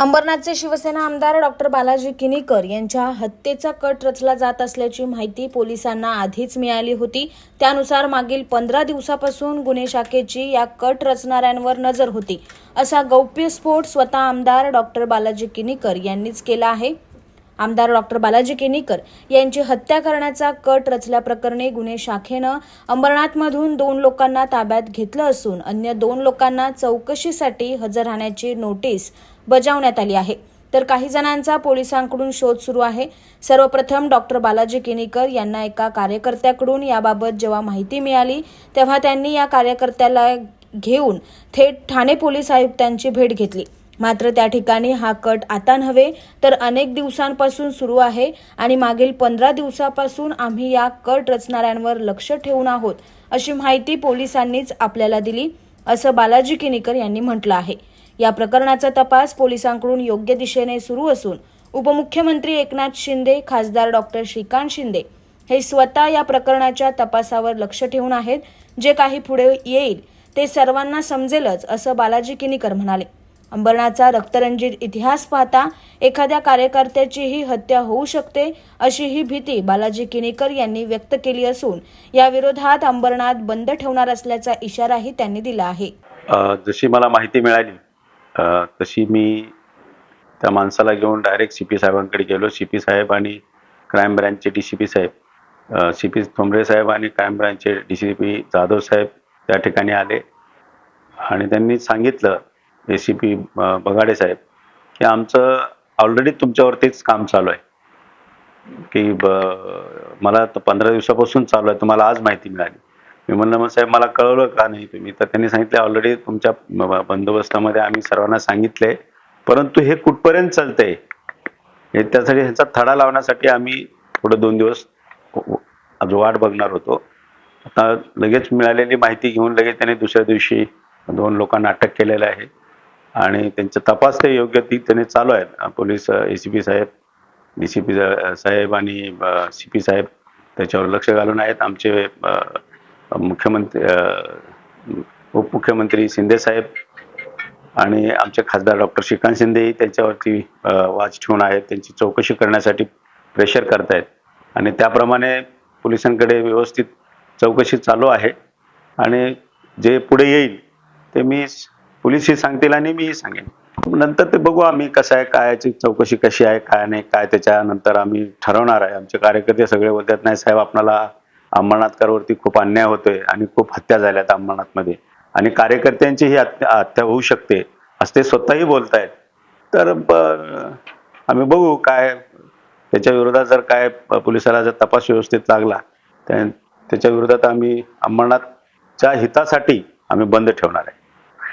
अंबरनाथचे शिवसेना आमदार डॉक्टर बालाजी किनीकर यांच्या हत्येचा कट रचला जात असल्याची माहिती पोलिसांना आधीच मिळाली होती. त्यानुसार मागील पंधरा दिवसापासून गुन्हे शाखेची या कट रचणाऱ्यांवर नजर होती. असा गौप्यस्फोट स्वतः आमदार डॉक्टर बालाजी किनीकर यांनीच केला आहे. आमदार डॉक्टर बालाजी केनीकर यांची हत्या करण्याचा कट रचल्याप्रकरणी गुन्हे शाखेनं अंबरनाथमधून दोन लोकांना ताब्यात घेतलं असून अन्य दोन लोकांना चौकशीसाठी हजर राहण्याची नोटीस बजावण्यात आली आहे. तर काही जणांचा पोलिसांकडून शोध सुरू आहे. सर्वप्रथम डॉक्टर बालाजी केनीकर यांना एका कार्यकर्त्याकडून याबाबत जेव्हा माहिती मिळाली तेव्हा त्यांनी या कार्यकर्त्याला घेऊन थेट ठाणे पोलीस आयुक्तांची भेट घेतली. मात्र त्या ठिकाणी हा कट आता नव्हे तर अनेक दिवसांपासून सुरू आहे आणि मागील पंधरा दिवसापासून आम्ही या कट रचणाऱ्यांवर लक्ष ठेवून आहोत अशी माहिती पोलिसांनीच आपल्याला दिली असं बालाजी किनीकर यांनी म्हटलं आहे. या प्रकरणाचा तपास पोलिसांकडून योग्य दिशेने सुरू असून उपमुख्यमंत्री एकनाथ शिंदे खासदार डॉक्टर श्रीकांत शिंदे हे स्वतः या प्रकरणाच्या तपासावर लक्ष ठेवून आहेत जे काही पुढे येईल ते सर्वांना समजेलच असं बालाजी किनीकर म्हणाले. अंबरनाथचा रक्तरंजित इतिहास पाहता एखाद्या कार्यकर्त्याचीही हत्या होऊ शकते अशी ही भीती बालाजी किनीकर यांनी व्यक्त केली असून या विरोधात अंबरनाथ बंद ठेवणार असल्याचा इशाराही त्यांनी दिला आहे. जशी मला माहिती मिळाली तशी मी त्या माणसाला घेऊन डायरेक्ट सी पी साहेबांकडे गेलो. सी पी साहेब आणि क्राईम ब्रँचचे डी सी पी साहेब सी पी थोंबरे साहेब आणि क्राईम ब्रँचचे डी सी पी जाधव साहेब त्या ठिकाणी आले. आणि त्यांनी सांगितलं ए सी पी बगाडे साहेब की आमचं ऑलरेडी तुमच्यावरतीच काम चालू आहे. की ब मला तर पंधरा दिवसापासून चालू आहे तुम्हाला आज माहिती मिळाली. मी म्हणलं मग साहेब मला कळवलं का नाही तुम्ही? तर त्यांनी सांगितले ऑलरेडी तुमच्या बंदोबस्तामध्ये आम्ही सर्वांना सांगितले परंतु हे कुठपर्यंत चालतंय? हे त्यासाठी ह्याचा थडा लावण्यासाठी आम्ही पुढे दोन दिवस आज वाट बघणार होतो. आता लगेच मिळालेली माहिती घेऊन लगेच त्यांनी दुसऱ्या दिवशी दोन लोकांना अटक केलेलं आहे. आणि त्यांच्या तपास ते योग्य ती त्याने चालू आहेत. पोलीस ए सी पी साहेब डी सी पी साहेब आणि सी पी साहेब त्याच्यावर लक्ष घालून आहेत. आमचे मुख्यमंत्री उपमुख्यमंत्री शिंदे साहेब आणि आमचे खासदार डॉक्टर श्रीकांत शिंदेही त्यांच्यावरती वाच ठेवून आहेत. त्यांची चौकशी करण्यासाठी प्रेशर करतायत. आणि त्याप्रमाणे पोलिसांकडे व्यवस्थित चौकशी चालू आहे. आणि जे पुढे येईल ते मी पोलिसही सांगतील आणि मीही सांगेन. नंतर ते बघू आम्ही कसं आहे काय चौकशी कशी आहे काय नाही काय त्याच्यानंतर आम्ही ठरवणार आहे. आमचे कार्यकर्ते सगळे बोलतात नाही साहेब आपणाला अंबरनाथकरवरती खूप अन्याय होतोय आणि खूप हत्या झाल्यात अंबरनाथमध्ये आणि कार्यकर्त्यांची ही हत्या होऊ शकते असं ते स्वतःही बोलतायत. तर आम्ही बघू काय त्याच्या विरोधात जर काय पोलिसाला जर तपास व्यवस्थित लागला त्याच्या विरोधात आम्ही अंबरनाथच्या हितासाठी आम्ही बंद ठेवणार आहे.